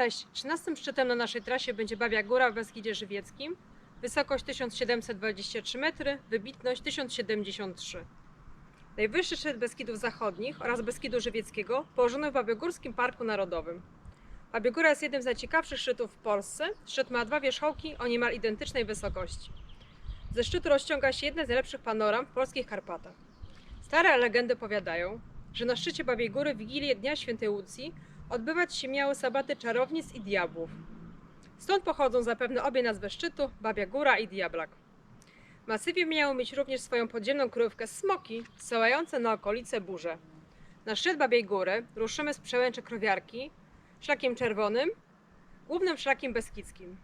Cześć, 13 szczytem na naszej trasie będzie Babia Góra w Beskidzie Żywieckim. Wysokość 1723 metry, wybitność 1073. Najwyższy szczyt Beskidów Zachodnich oraz Beskidu Żywieckiego położony w Babiogórskim Parku Narodowym. Babiogóra jest jednym z najciekawszych szczytów w Polsce. Szczyt ma dwa wierzchołki o niemal identycznej wysokości. Ze szczytu rozciąga się jedna z najlepszych panoram w polskich Karpatach. Stare legendy powiadają, że na szczycie Babiej Góry w Wigilię Dnia Świętej Łucji odbywać się miały sabaty czarownic i diabłów. Stąd pochodzą zapewne obie nazwy szczytu, Babia Góra i Diablak. Masywie miały mieć również swoją podziemną kryjówkę smoki, sełające na okolice burze. Na szczyt Babiej Góry ruszymy z przełęczy Krowiarki, szlakiem czerwonym, głównym szlakiem beskidzkim.